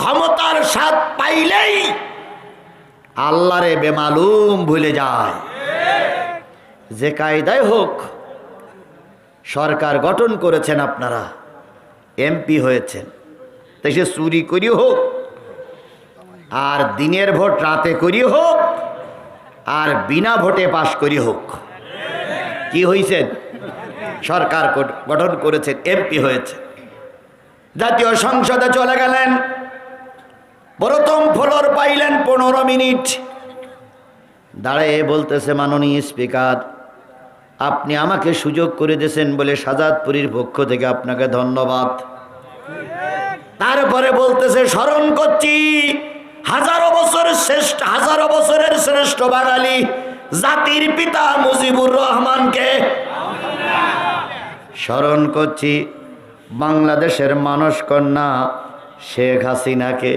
ক্ষমতার স্বাদ পাইলেই আল্লাহরে বেমালুম ভুলে যায়। যে কায়দায় হোক সরকার গঠন করেছেন আপনারা, এমপি হয়েছেন, তাই সে চুরি করি হোক, আর দিনের ভোট রাতে করি হোক, আর বিনা ভোটে পাশ করি হোক। কি হয়েছেন সরকার গঠন করেছেন, এমপি হয়েছে জাতীয় সংসদে চলে গেলেন। প্রথম ফ্লোর পাইলেন পনেরো মিনিট। দাঁড়িয়ে বলতেছে, মাননীয় স্পিকার, আপনি আমাকে সুযোগ করে দিয়েছেন বলে সাজাদপুরীর পক্ষ থেকে আপনাকে ধন্যবাদ। তারপরে বলতেছে, স্মরণ করছি, হাজারো বছরের শ্রেষ্ঠ, হাজারো বছরের শ্রেষ্ঠ বাঙালি জাতির পিতা মুজিবুর রহমানকে স্মরণ করছি, বাংলাদেশের মানস কন্যা শেখ হাসিনাকে।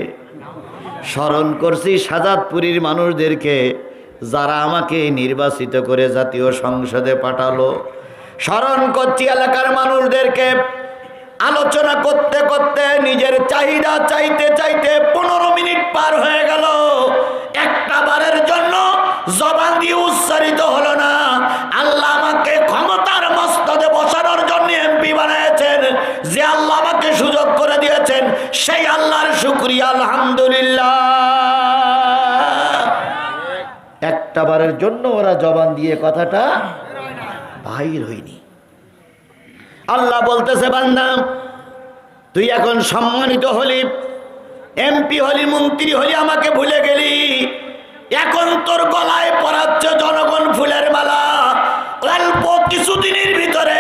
স্মরণ করছি সাজাদপুরীর মানুষদেরকে যারা আমাকে নির্বাচিত করে জাতীয় সংসদে পাঠালো। স্মরণ করছি এলাকার মানুষদেরকে। আলোচনা করতে করতে নিজের চাহিদা চাইতে চাইতে পনেরো মিনিট পার হয়ে গেল। একটা বারের জন্য জবান দিয়ে উচ্চারিত হলো না। আল্লাহ আমাকে ক্ষমতার সেই আল্লাহর শুক্রিয়া, আলহামদুলিল্লাহ। একটা বারের জন্য ওরা জবান দিয়ে কথাটা বাহির হয়নি। আল্লাহ বলতেছে, বান্দা, তুই এখন সম্মানিত হলি, এমপি হলি, মন্ত্রী হলি, আমাকে ভুলে গেলি। এখন তোর গলায় পরাচ্ছে জনগণ ফুলের মালা। অল্প কিছুদিনের ভিতরে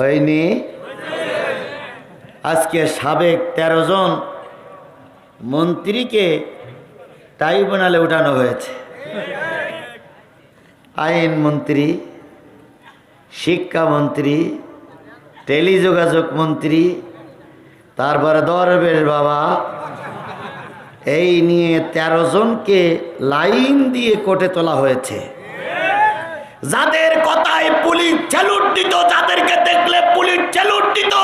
হয়নি? আজকে সাবেক তেরো জন মন্ত্রীকে ট্রাইব্যুনালে উঠানো হয়েছে। আইন মন্ত্রী শিক্ষামন্ত্রী টেলিযোগাযোগ মন্ত্রী, তারপরে দরবেশ বাবা, এই নিয়ে তেরো জনকে লাইন দিয়ে কোর্টে তোলা হয়েছে। যাদের কথায় পুলিশ দিত, যাদেরকে পুলিশ দিত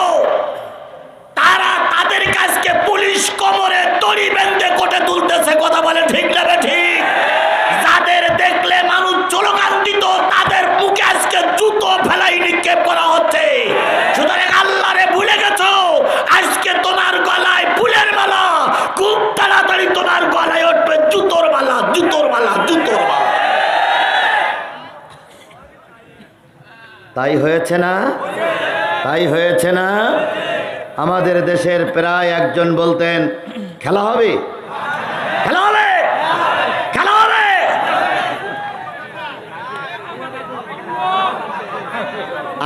তারা তাদের কাছকে পুলিশ কোমরে দড়ি বেঁধে কোটে তুলতেছে, কথা বলে ঠিক নেবে ঠিক? যাদের দেখলে মানুষ চলগান দিত তাদের মুখে আজকে জুতো ফেলাই নিক্ষেপ করা হচ্ছে। সুতরাং আল্লাহরে ভুলে গেছো, আজকে তোমার গলায় ফুলের মালা, খুব তাড়াতাড়ি তোমার গলায় উঠবে জুতোর মালা জুতোর মালা জুতোর মালা। তাই হয়েছে না? তাই হয়েছে না? আমাদের দেশের প্রায় একজন বলতেন, খেলা হবে।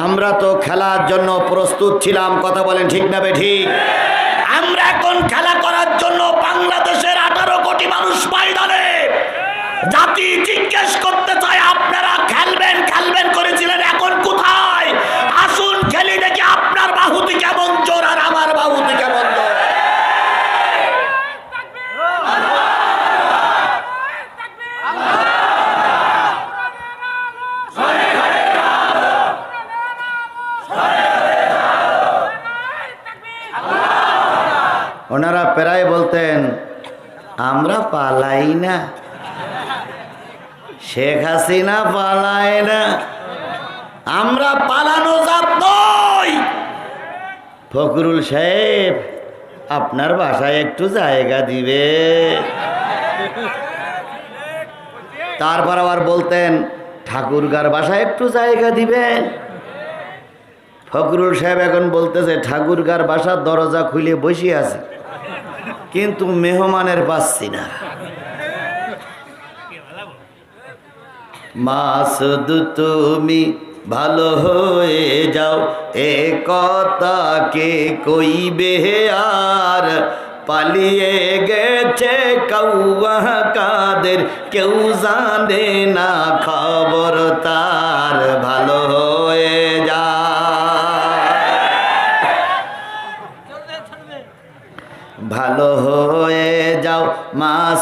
আমরা তো খেলার জন্য প্রস্তুত ছিলাম, কথা বলেন ঠিক না বে ঠিক? আমরা এখন খেলা করার জন্য বাংলাদেশের আঠারো কোটি মানুষ ময়দানে। জাতি জিজ্ঞেস করতে চায়, আপনারা খেলবেন খেলবেন করেছিলেন এখন কোথায় আসুন খেলি দেখি আপনার বাহুতি কেমন জোর আর আমার বাহুতি কেমন জোর ওনারা বলতেন, আমরা পালাই না। শেখ হাসিনা পালায় না। আমরা পালানো নই। ফখরুল সাহেব, আপনার বাসায় একটু জায়গা দিবে। তারপর আবার বলতেন, ঠাকুরগার বাসায় একটু জায়গা দিবেন ফখরুল সাহেব এখন বলতেছে, ঠাকুরগার বাসার দরজা খুলে বসে আছে। কিন্তু মেহমানের পাচ্ছি না। মাসুদ তুমি ভালো হয়ে যাও, এ কথা কে কইবে আর? পালিয়ে গেছে কৌয়া কাদের, কেউ জানে না খবর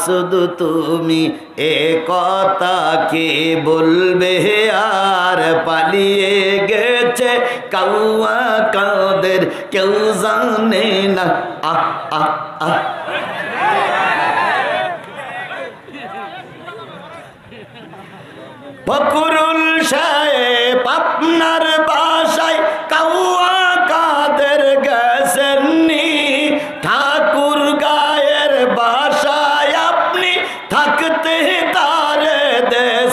শুধু তুমি এ কথা কে বলবে? আর পালিয়ে গেছে কাউয়া কাদের, কেউ জানে না। আহ আহ ফকরুল সাহেব আপনার বাসায়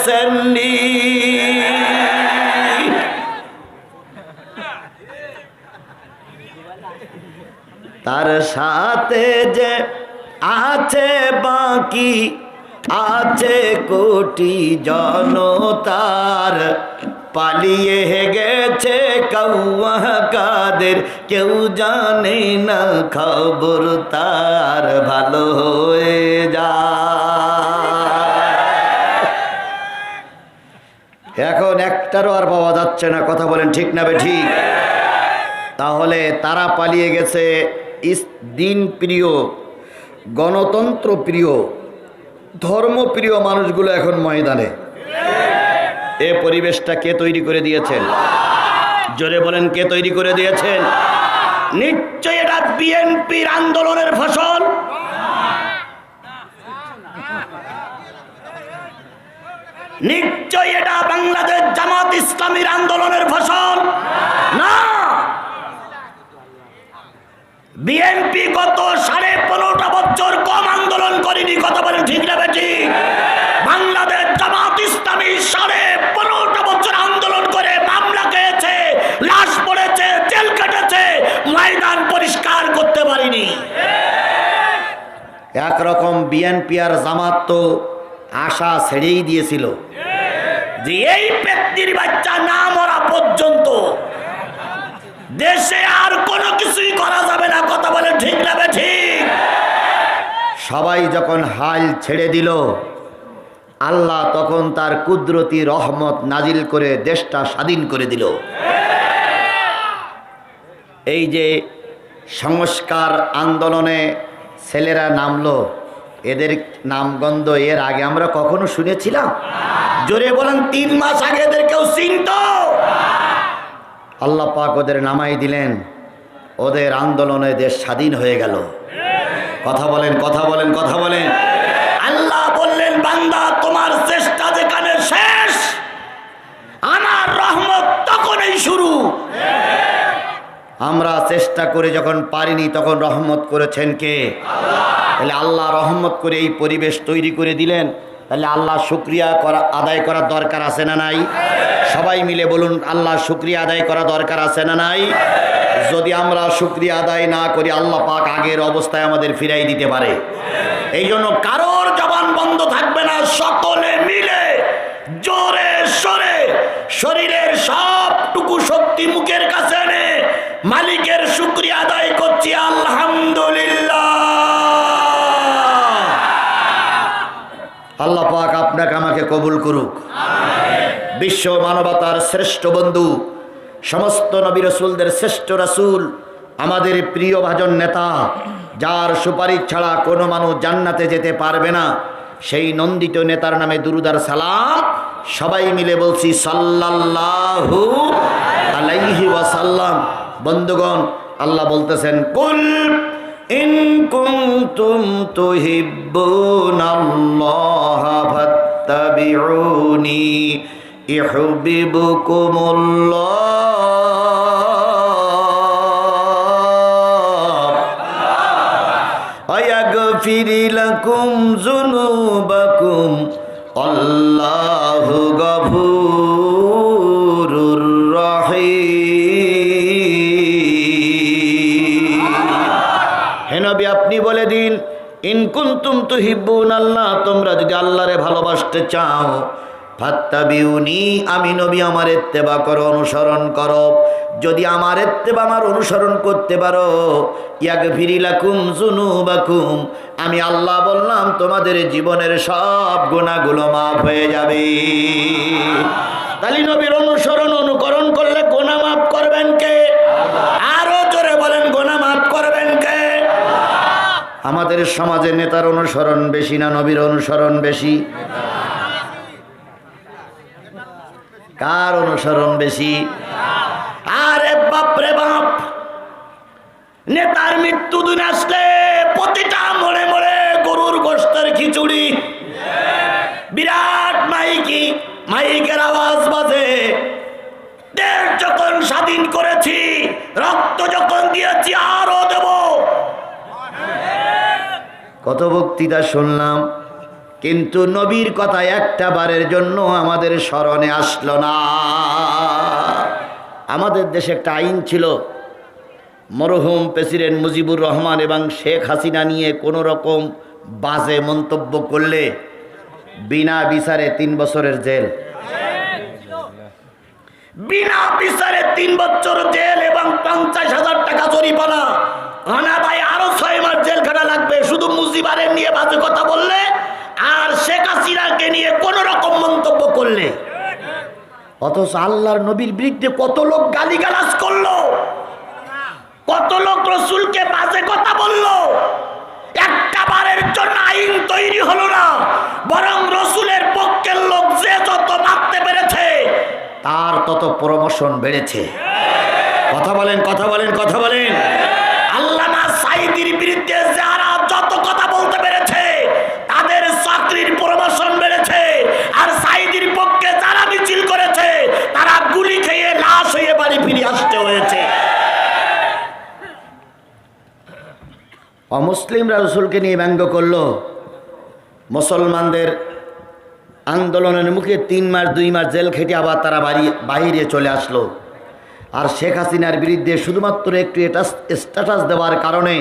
দেশেননি তার সাথে যে আছে বাকি, আছে কোটি জনতার। পালিয়ে গেছে কৌয়া কাদের, কেউ জানে না খবর তার। ভালো হয়ে যায় এখন একটারও আর পাওয়া যাচ্ছে না। কথা বলেন ঠিক না ঠিক? তাহলে তারা পালিয়ে গেছে দিন প্রিয় গণতন্ত্র প্রিয় ধর্মপ্রিয় মানুষগুলো এখন ময়দানে। এ পরিবেশটা কে তৈরি করে দিয়েছেন? জোরে বলেন, কে তৈরি করে দিয়েছেন? নিশ্চয় এটা বিএনপির আন্দোলনের ফসল। নিশ্চয় এটা বাংলাদেশ জামাত ইসলামীর আন্দোলনের ফসল। না। বিএনপি গত সাড়ে পনেরোটা বছর কম আন্দোলন করেনি, কথা বলেন ঠিক না বেটি বাংলাদেশ জামাত ইসলামী সাড়ে পনেরোটা বছর আন্দোলন করে মামলা খেয়েছে, লাশ পড়েছে, জেল কেটেছে, ময়দান পরিষ্কার করতে পারিনি। একরকম বিএনপি আর জামাত তো আশা ছেড়েই দিয়েছিল। যে এই ব্যক্তির বাচ্চা না মরা পর্যন্ত দেশে আর কোনো কিছুই করা যাবে না, কথা বলে ঠিক না বে ঠিক। সবাই যখন হাল ছেড়ে দিল, আল্লাহ তখন তার কুদরতি রহমত নাজিল করে দেশটা স্বাধীন করে দিল। এই যে সংস্কার আন্দোলনে ছেলেরা নামলো এদের নামগন্ধ এর আগে আমরা কখনো শুনেছিলাম? জোরে বলেন, তিন মাস আগে এদের কেউ চিনত? আল্লাহ পাক ওদের নামাই দিলেন। ওদের আন্দোলনে দেশ স্বাধীন হয়ে গেল। কথা বলেন কথা বলেন কথা বলেন। আমরা চেষ্টা করে যখন পারিনি, তখন রহমত করেছেন কে? তাহলে আল্লাহ রহমত করে এই পরিবেশ তৈরি করে দিলেন। তাহলে আল্লাহ শুক্রিয়া করা, আদায় করার দরকার আছে না নাই? সবাই মিলে বলুন, আল্লাহ শুক্রিয়া আদায় করা দরকার আছে না নাই? যদি আমরা শুক্রিয়া আদায় না করি, আল্লাহ পাক আগের অবস্থায় আমাদের ফিরাই দিতে পারে। এই জন্য কারোর জবান বন্ধ থাকবে না, সকলে মিলে জোরে সরে, শরীরের সবটুকু শক্তি মুখের মালিকের শুক্রিয়া আদায় করছি, আলহামদুলিল্লাহ। আল্লাহ পাক আপনাকে আমাকে কবুল করুক। বিশ্ব মানবতার শ্রেষ্ঠ বন্ধু, সমস্ত নবী রসুলদের শ্রেষ্ঠ রাসূল, আমাদের প্রিয় ভাজন নেতা, যার সুপারিশ ছাড়া কোনো মানুষ জান্নাতে যেতে পারবে না, সেই নন্দিত নেতার নামে দুরুদার সালাম সবাই মিলে বলছি সাল্লাল্লাহু আলাইহি ওয়াসাল্লাম। বন্ধুগণ আল্লাহ বলতেছেন কুল ইন কুনতুম তুহিব্বুনাল্লাহা ফাত্তাবিউনি ইহুব্বিবুকুমুল্লাহ ওয়া ইয়াগফির লাকুম যুনুবাকুম আল্লাহ তুহিব্বুন আল্লাহ তোমরা যদি আল্লাহরে ভালোবাসতে চাও, ফাত্তাবিউনি, আমি নবী আমার এত্তেবা করো, অনুসরণ করো। যদি আমার এত্তেবা আমার অনুসরণ করতে পারো ইয়াক ফিরিলাকুম জুনুবাকুম আমি আল্লাহ বললাম, তোমাদের জীবনের সব গুণাগুলো মাফ হয়ে যাবে। তালি নবীর অনুসরণ, অনুকরণ করলে গোনা মাফ করবেন কে আরও জোরে বলেন গোনা মাফ করবেন কে আমাদের সমাজে নেতার অনুসরণ বেশি না নবীর অনুসরণ বেশি? কার অনুসরণ বেশি? আরে বাপ রে বাপ! নেতার মৃত্যু দিন আসলে প্রতিটা মরে মরে গরুর গোস্তের খিচুড়ি। বিরাট মাইকি, মাইকের আওয়াজ বাজে। দেশ যখন স্বাধীন করেছি, রক্ত যখন দিয়েছি, আরও দেব কত বক্তৃতা শুনলাম, কিন্তু নবীর কথা একটা বারের জন্য আমাদের স্মরণে আসলো না। আমাদের দেশে একটা আইন ছিল, মরহুম প্রেসিডেন্ট মুজিবুর রহমান এবং শেখ হাসিনা নিয়ে কোনো রকম বাজে মন্তব্য করলে বিনা বিচারে তিন বছরের জেল। বিনা বিচারে তিন বছর জেল এবং পঞ্চাশ হাজার টাকা জরিমানা। অনাদায় আরও ছয় মাস জেল খাটা লাগবে। শুধু মুজিবারের নিয়ে বাজে কথা বললে, আর শেখ হাসিনাকে নিয়ে কোন রকম মন্তব্য করলে। অথচ আল্লাহর নবীর বিরুদ্ধে কত লোক গালিগালাজ করল, কত লোক রসুলকে বাজে কথা বলল। একটা বারের জন্য আইন তৈরি হলো না, বরং রসুলের পক্ষের লোক যে যত মারতে পেরেছে, তার তত প্রমোশন বেড়েছে। কথা বলেন কথা বলেন কথা বলেন। সাইদির বিরুদ্ধে যারা যত কথা বলতে পেরেছে, তাদের চাকরির প্রমোশন বেড়েছে। আর সাইদির পক্ষে যারা মিছিল করেছে, তারা গুলি খেয়ে লাশ হয়ে বাড়ি ফিরে আসতে হয়েছে। অমুসলিমরা রসুলকে নিয়ে ব্যঙ্গ করল। মুসলমানদের আন্দোলনের মুখে তিন মাস, দুই মাস জেল খেটে আবার তারা বাড়ি বাহিরে চলে আসলো। আর শেখ হাসিনার বিরুদ্ধে শুধুমাত্র একটু এটা স্ট্যাটাস দেওয়ার কারণে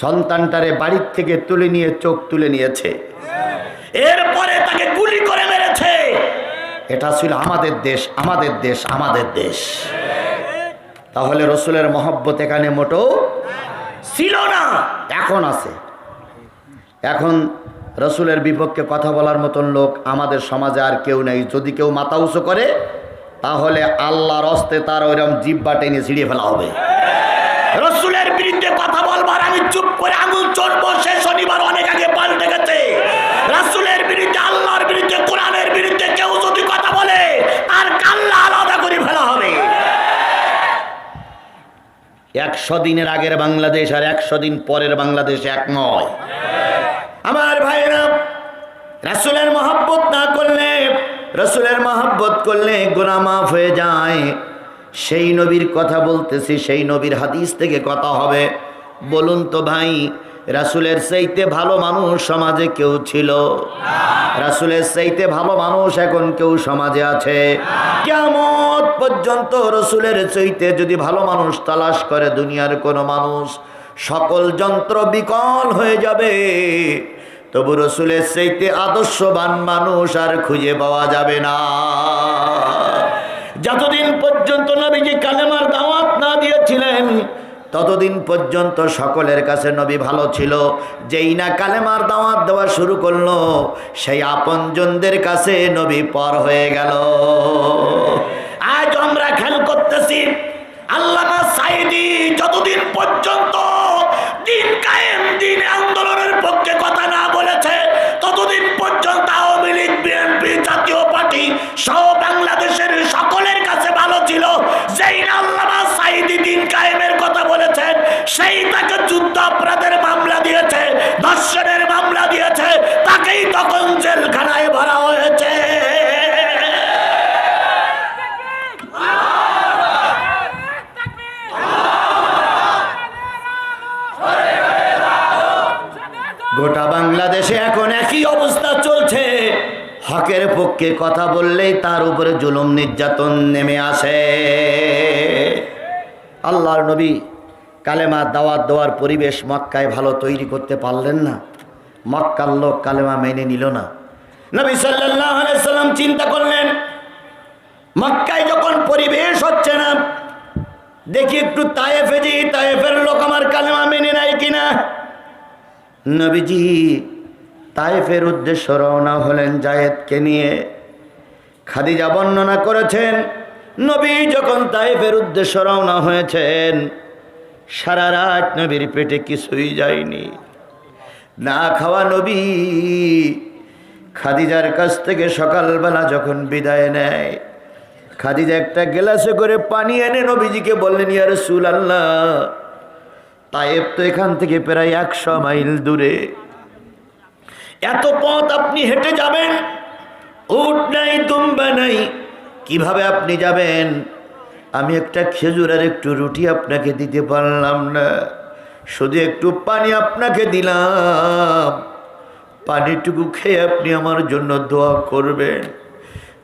সন্তানটারে বাড়ির থেকে তুলে নিয়ে চোখ তুলে নিয়েছে। এরপরে তাকে গুলি করে মেরেছে। এটা ছিল আমাদের দেশ আমাদের দেশ আমাদের দেশ। তাহলে রসুলের মহব্বত এখানে মোটো ছিল না, এখন আছে। এখন রসুলের বিপক্ষে কথা বলার মতন লোক আমাদের সমাজে আর কেউ নেই। যদি কেউ মাথা উঁচু করে তাহলে আল্লাহর হস্তে তার ওইরকম জিব্বা টেনে ছিঁড়িয়ে ফেলা হবে। রসুলের বিরুদ্ধে কথা বলবার, আমি চুপ করে আঙুল চড়বো, সে শনিবার অনেক আগে পাল্টে গেছে। রসুলের বিরুদ্ধে, আল্লাহর বিরুদ্ধে, কোরআনের বিরুদ্ধে কেউ যদি কথা বলে আর কাল্লা আলাদা করে ফেলা হবে। একশো দিনের আগের বাংলাদেশ আর একশো দিন পরের বাংলাদেশ এক নয়। আমার ভাইরা রাসুলের মহাব্বত না করলে রসুলের মহাব্বত করলে গোনা মাফ হয়ে যায়। সেই নবীর কথা বলতেছি, সেই নবীর হাদিস থেকে কথা হবে। বলুন তো ভাই, রাসুলের চাইতে ভালো মানুষ সমাজে কেউ ছিল? রাসুলের চাইতে ভালো মানুষ এখন কেউ সমাজে আছে? কেমন পর্যন্ত রসুলের চাইতে যদি ভালো মানুষ তালাশ করে দুনিয়ার কোনো মানুষ, সকল যন্ত্র বিকল হয়ে যাবে। তবু রসুলের চাইতে আদর্শবান মানুষ আর খুঁজে পাওয়া যাবে না। যতদিন পর্যন্ত নবীজি কালেমার দাওয়াত না দিয়েছিলেন, ততদিন পর্যন্ত সকলের কাছে নবী ভালো ছিল। যেই না কালেমার দাওয়াত দেওয়া শুরু করল, সেই আপনজনদের কাছে নবী পর হয়ে গেল। আজ আমরা খেয়াল করতেছি সাইদি যতদিন পর্যন্ত দিন কায়েম, দিন আন্দোলনের সহ বাংলাদেশের সকলের কাছে ভালো ছিল। যেই আল্লামা সাইদি দিন কায়েমের কথা বলেছেন, সেই তাকে যুদ্ধ অপরাধের মামলা দিয়েছে, ধর্ষণের মামলা দিয়েছে, তাকেই তখন জেলখানায় ভরা হয়েছে। গোটা বাংলাদেশে এখন একই অবস্থা চলছে। হকের পক্ষে কথা বললেই তার উপরে জুলুম নির্যাতন নেমে আসে। আল্লাহর নবী কালেমা দাওয়াত দেওয়ার পরিবেশ মক্কায় ভালো তৈরি করতে পারলেন না। মক্কার লোক কালেমা মেনে নিল না। নবী সাল্লাম চিন্তা করলেন, মক্কায় যখন পরিবেশ হচ্ছে না, দেখি একটু তায়েফে যাই তায়েফের লোক আমার কালেমা মেনে নেয় কিনা। নবীজি তাইফের উদ্দেশ্য রওনা হলেন জায়েদকে নিয়ে। খাদিজা বর্ণনা করেছেন, নবী যখন তাইফের উদ্দেশ্য রওনা হয়েছেন, সারা রাত নবীর পেটে কিছুই যায়নি। না খাওয়া নবী, খাদিজার কাছ থেকে সকালবেলা যখন বিদায় নেয়, খাদিজা একটা গ্লাসে করে পানি এনে নবীজিকে বললেন ইয়ার সুল আল্লাহ তাইব তো এখান থেকে প্রায় একশো মাইল দূরে। এত পথ আপনি হেঁটে যাবেন? উট নাই, দুম্বা নাই, কীভাবে আপনি যাবেন? আমি একটা খেজুর আর একটু রুটি আপনাকে দিতে পারলাম না। শুধু একটু পানি আপনাকে দিলাম। পানিটুকু খেয়ে আপনি আমার জন্য দোয়া করবেন।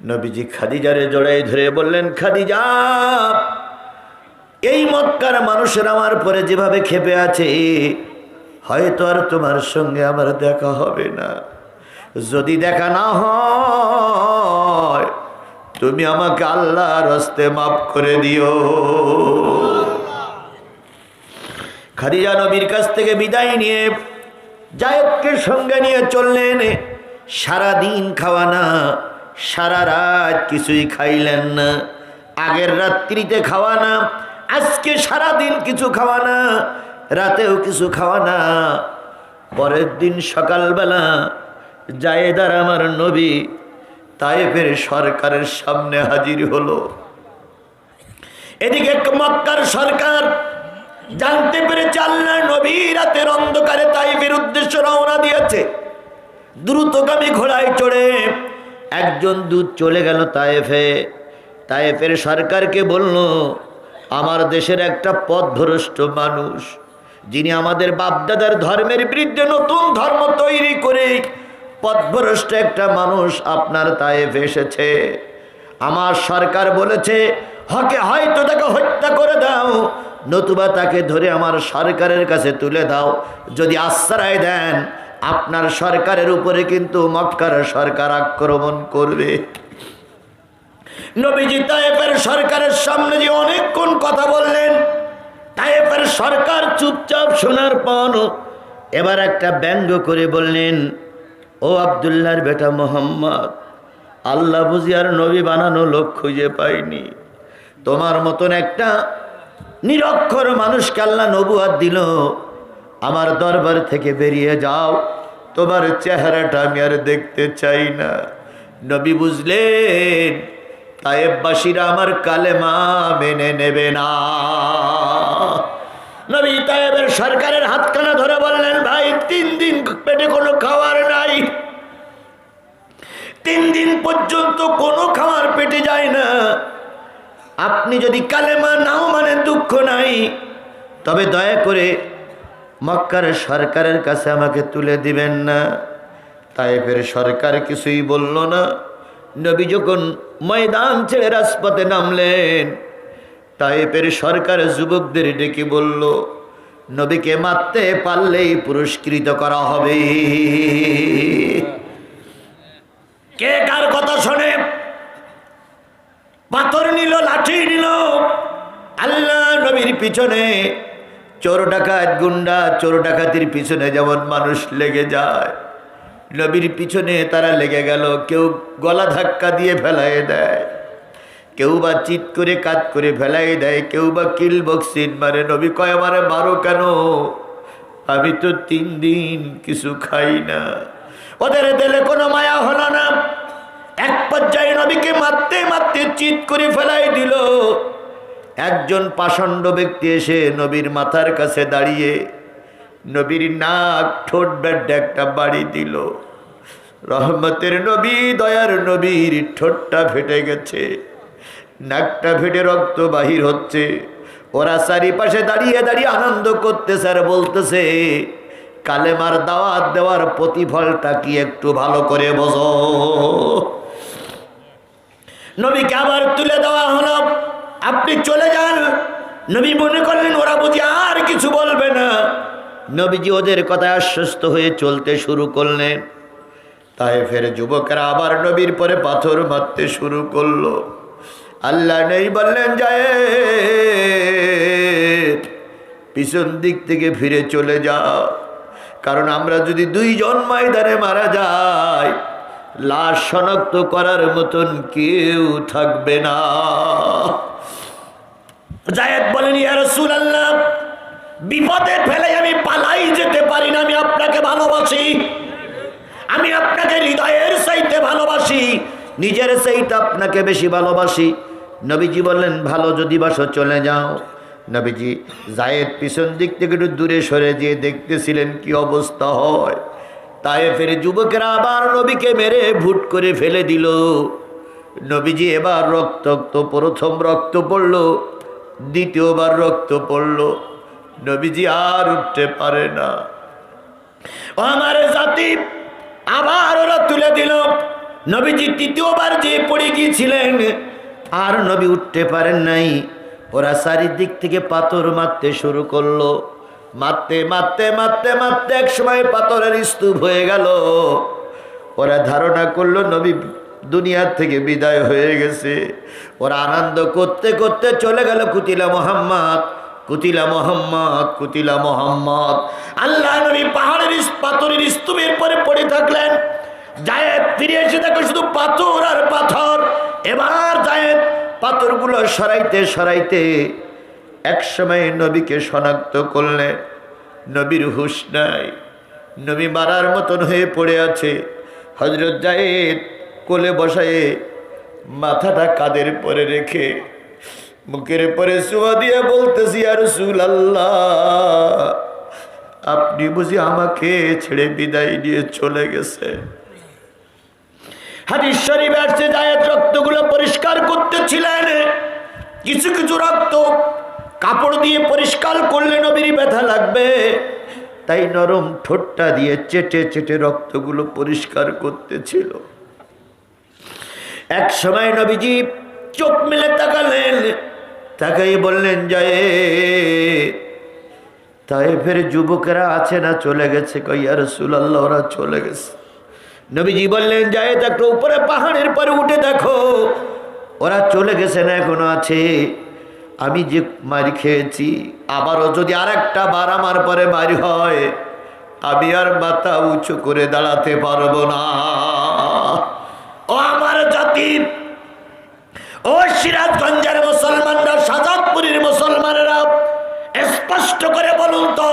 নবীজি খাদিজারে জড়াই ধরে বললেন, খাদিজা, এই মক্কার মানুষের আমার পরে যেভাবে খেপে আছে হয়তো আর তোমার সঙ্গে আমার দেখা হবে না। যদি দেখা না হয়, তুমি আমাকে আল্লাহর হস্তে মাফ করে দিও। খাদিজা নবীর কাছ থেকে বিদায় নিয়ে জায়ককে সঙ্গে নিয়ে চললেন। সারা দিন খাওয়া না সারা রাত কিছুই খাইলেন না। আগের রাত্রিতে খাওয়া না আজকে সারা দিন কিছু খাওয়া না রাতেও কিছু খাওয়া না। পরের দিন সকালবেলা জায়েদার আমার নবী তাইফের সরকারের সামনে হাজির হলো। এদিকে মক্কার সরকার জানতে পেরেছে আল্লাহ নবী রাতের অন্ধকারে তাইফের উদ্দেশ্য রওনা দিয়েছে। দ্রুতগামী ঘোড়ায় চড়ে একজন দূত চলে গেল তায়েফে। তায়েফের সরকারকে বলল, আমার দেশের একটা পথভ্রষ্ট মানুষ যিনি আমাদের বাপদাদার ধর্মের বিরুদ্ধে নতুন ধর্ম তৈরি করে পথভ্রষ্ট একটা মানুষ আপনার তায়েফে এসেছে। আমার সরকার বলেছে, হকে হয়তো তাকে হত্যা করে দাও, নতুবা তাকে ধরে আমার সরকারের কাছে তুলে দাও। যদি আশ্রয় দেন, আপনার সরকারের উপরে কিন্তু মক্কার সরকার আক্রমণ করবে। নবীজি তায়েফের সরকারের সামনে যে অনেকক্ষণ কথা বললেন তায়েফের সরকার চুপচাপ শোনার পর এবার একটা ব্যঙ্গ করে বললেন, ও আবদুল্লাহর বেটা মোহাম্মদ, আল্লাহ বুঝি আর নবী বানানো লোক খুঁজে পাইনি। তোমার মতন একটা নিরক্ষর মানুষকে আল্লাহ নবুয়াদ দিল। আমার দরবার থেকে বেরিয়ে যাও, তোমার চেহারাটা আমি আর দেখতে চাই না। নবী বুঝলেন তায়েববাসীরা আমার কালেমা মেনে নেবে না। নবী তায়েবের সরকারের হাতখানা ধরে বললেন, ভাই, তিন দিন পেটে কোনো খাবার নাই। তিন দিন পর্যন্ত কোনো খাবার পেটে যায় না। আপনি যদি কালেমা নাও মানে দুঃখ নাই, তবে দয়া করে মক্কার সরকারের কাছে আমাকে তুলে দিবেন না। তাইফের সরকার কিছুই বলল না। নবী যখন ময়দান ছেড়ে রাজপথে নামলেন তাইফের সরকার যুবকদের ডেকে বলল, নবীকে মারতে পারলেই পুরস্কৃত করা হবে। কে কার কথা শোনে? পাথর নিল, লাঠি নিল। আল্লাহ নবীর পিছনে চোর ডাকাত, গুন্ডা, চোর ডাকাতির পিছনে যেমন মানুষ লেগে যায়। নবীর পিছনে তারা লেগে গেল, কেউ গলা ধাক্কা দিয়ে ফেলাই দেয়, কেউ বা চিৎ করে কাজ করে ফেলাই দেয়, কেউ বা কিল বক্সিন মারে, নবী কয় মারে মারো কেন? আমি তো তিন দিন কিছু খাই না। ওদের দিলে কোনো মায়া হলো না। এক পর্যায়ে নবীকে মারতে মারতে চিৎ করে ফেলাই দিল। একজন পাষণ্ড ব্যক্তি এসে নবীর মাথার কাছে দাঁড়িয়ে নবীর নাক ঠোঁট ব্যাড্ডে একটা বাড়ি দিল। রহমতের নবী, দয়ার নবীর ঠোঁটটা ফেটে গেছে। নাকটা ফেটে রক্ত বাহির হচ্ছে। ওরা চারিপাশে দাঁড়িয়ে দাঁড়িয়ে আনন্দ করতেছে আর বলতেছে, কালেমার দাওয়াত দেওয়ার প্রতিফলটা কি একটু ভালো করে বোঝো। নবীকে আবার তুলে দেওয়া হলো। আপনি চলে যান। নবী মনে করলেন, ওরা বুঝি আর কিছু বলবে না। নবীজি ওদের কথায় আশ্বস্ত হয়ে চলতে শুরু করলেন। তাই ফের যুবকেরা আবার নবীর পরে পাথর মারতে শুরু করল। আল্লাহ নেই বললেন যায় পিছন দিক থেকে ফিরে চলে যাও। কারণ আমরা যদি দুইজন ময়দানে মারা যাই, লাশ শনাক্ত করার মতন কেউ থাকবে না। জায়দ বলেন ইয়া রাসূলুল্লাহ বিপদে ফেলে আমি পালাই যেতে পারি না, আমি আপনাকে ভালোবাসি। আমি আপনাকে হৃদয়ের চাইতে ভালোবাসি, নিজের সেইটা আপনাকে বেশি ভালোবাসি। নবীজি বললেন, ভালো যদি বাসো, চলে যাও। নবীজি জায়েদ পিছন দিক থেকে একটু দূরে সরে যেয়ে দেখতেছিলেন কি অবস্থা হয়। তাই ফের যুবকেরা আবার নবীকে মেরে ভুট করে ফেলে দিল। নবীজি এবার রক্তাক্ত, প্রথম রক্ত পড়ল, দ্বিতীয়বার রক্ত পড়ল। নবীজি আর উঠতে পারে না। আমার জাতি আবার ওরা তুলে দিল। নবীজি তৃতীয়বার যে পড়ে গিয়েছিলেন, আর নবী উঠতে পারেন নাই। ওরা চারিদিক থেকে পাথর মারতে শুরু করল। মারতে মারতে মারতে মারতে এক সময় পাথরের স্তূপ হয়ে গেল। ওরা ধারণা করল নবী দুনিয়ার থেকে বিদায় হয়ে গেছে। ওরা আনন্দ করতে করতে চলে গেল কুতিলা মোহাম্মদ। কুতিলা মোহাম্মদ কুতিলা মোহাম্মদ। আল্লাহ নবী পাহাড়ের পাথরের স্তূপের পরে পড়ে থাকলেন। জায়েদ ফিরে এসে দেখো শুধু পাথর আর পাথর। এবার জায়েদ পাথরগুলো সরাইতে সরাইতে এক সময় নবীকে শনাক্ত করলেন নবীর হুশ নাই। নবী মারার মতন হয়ে পড়ে আছে। হজরত জায়েদ কোলে বসায়ে মাথাটা কাদের পরে রেখে মুখের পরে সুয়া দিয়ে বলতেছি আর আপনি বুঝি আমাকে ছেড়ে বিদায় দিয়ে চলে গেছে? হাদিস শরীফ আসছে জায়েদ রক্তগুলো পরিষ্কার করতেছিলেন। কিছু কিছু রক্ত কাপড় দিয়ে পরিষ্কার করলে নবীর ব্যথা লাগবে। তাই নরম ঠোঁটটা দিয়ে চেটে চেটে রক্তগুলো পরিষ্কার করতেছিল। এক সময় নবীজি চোখ মেলে তাকালেন। তাকাই বললেন যায় তাই ফের যুবকেরা আছে না চলে গেছে? কইয়া রসুলাল্লাহ, ওরা চলে গেছে। নবীজি বললেন যায় দেখো উপরে পাহাড়ের পরে উঠে দেখো। ওরা চলে গেছে না এখনও আছে? আমি যে মারি খেয়েছি, আবারও যদি আর একটা বার আমার পরে মারি হয়, আমি আর মাথা উঁচু করে দাঁড়াতে পারব না। ও আমার জাতির, ও মুসলমানরা সাজাদপুরের মুসলমানেরা স্পষ্ট করে বলুন তো,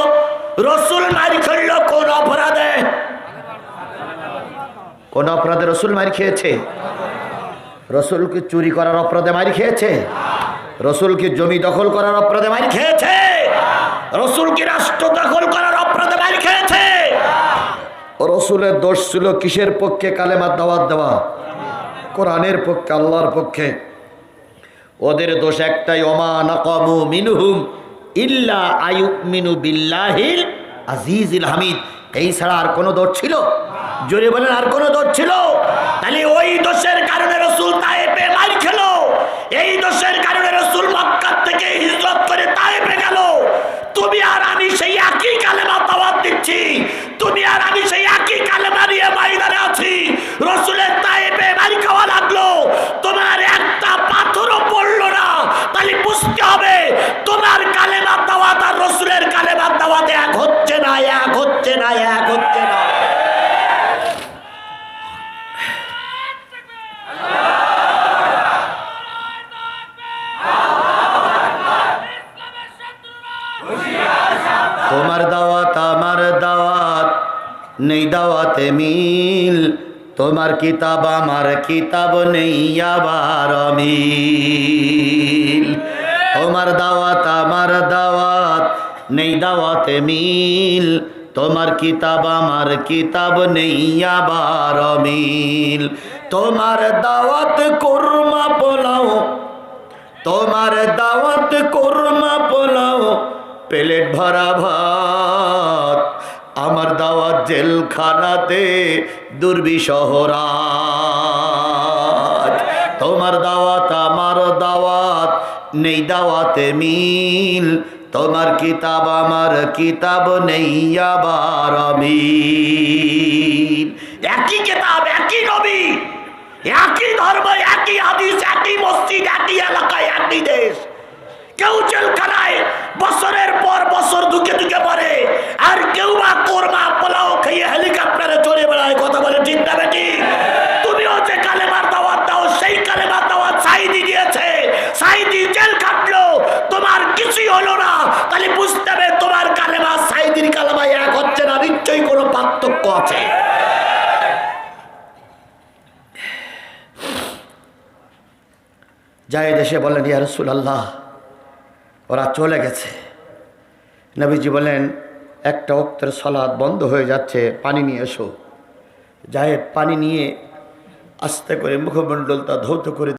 রসুল মারি খেলল কোন অপরাধে? কোন অপরাধে রসুল মারি খেয়েছে? রসুলকে চুরি করার অপরাধে মারি খেয়েছে? রসুলকে জমি দখল করার অপরাধে মারি খেয়েছে? খেয়েছে রসুল কি রাষ্ট্র দখল করার অপরাধে মারি খেয়েছে? রসুলের দোষ ছিল কিসের পক্ষে? কালেমার দাওয়াত দেওয়া। কোরআনের পক্ষে, আল্লাহর পক্ষে। ওদের দোষ একটাই নাকামু মিনহুম ইল্লা আয়ুমিনু বিল্লাহিল আজিজিল হামিদ। এই ছাড়া আর কোনো দোষ ছিল? জোরে বলেন, আর কোন দোষ ছিল? তাহলে ওই দোষের কারণে রসুল তাইপে মার খেলো। এই দোষের কারণে রসুল মক্কা থেকে হিজরত করে তাইপে গেল। তুমি আর আমি সেই একই কালেমা দাওয়াত দিচ্ছি। তুমি আর আমি সেই একই কালেমা নিয়ে ময়দানে আছি রসুলের তাইপে মারি খাওয়া লাগল তোমার একটা পাথরও পড়ল না তাহলে বুঝতে হবে তোমার কালেমা দাওয়াত আর রসুলের কালেমা দাওয়াত এক হচ্ছে না এক হচ্ছে না এক হচ্ছে না তোমার দাওয়াত আমার দাওয়াত নেই মিল তোমার কিতাব আমার কিতাব নেই আবার মিল তোমার দাওয়াত আমার দাওয়াত নেই দাওয়াতে মিল তোমার কিতাব আমার কিতাব নেই আবার মিল তোমার দাওয়াত কোরমা পোলাও, তোমার দাওয়াত কোরমা পোলাও, প্লেট ভরা ভাত আমার দাওয়াত জেলখানাতে দুর্বিশহরাত তোমার দাওয়াত, আমার দাওয়াত, নেই দাওয়াতে মিল। তোমার কিতাব, আমার কিতাব নেই আবার মিল একই কেতাব, একই নবী, একই ধর্ম, একই হাদিস, একই মসজিদ, একই এলাকায় একই দেশ। কেউ জেলখানায় বছরের পর বছর দুঃখে দুঃখে পড়ে আর কেউ বা কোরমা, পোলাও খেয়ে হেলিকপ্টারে চড়ে বেড়ায়, কথা বলে, ঠিক না বেটি? তুমিও যে কালেমার দাওয়াত দাও, সেই কালেমার দাওয়াত সাইদি দিয়েছে। সাইদি জেল খাটলো, তোমার কিছুই হলো না। তাহলে বুঝতে হবে তোমার কালেমা সাইদির কালেমা এক হচ্ছে না, নিশ্চয়ই কোনো পার্থক্য আছে। যায় দেশে বলেন ইয়ারসুল আল্লাহ ওরা চলে গেছে। নবীজি বলেন একটা অক্তের সলাদ বন্ধ হয়ে যাচ্ছে, পানি নিয়ে এসো। জায়েদ পানি নিয়ে আস্তে করে মুখমণ্ডলটা ধৌত করে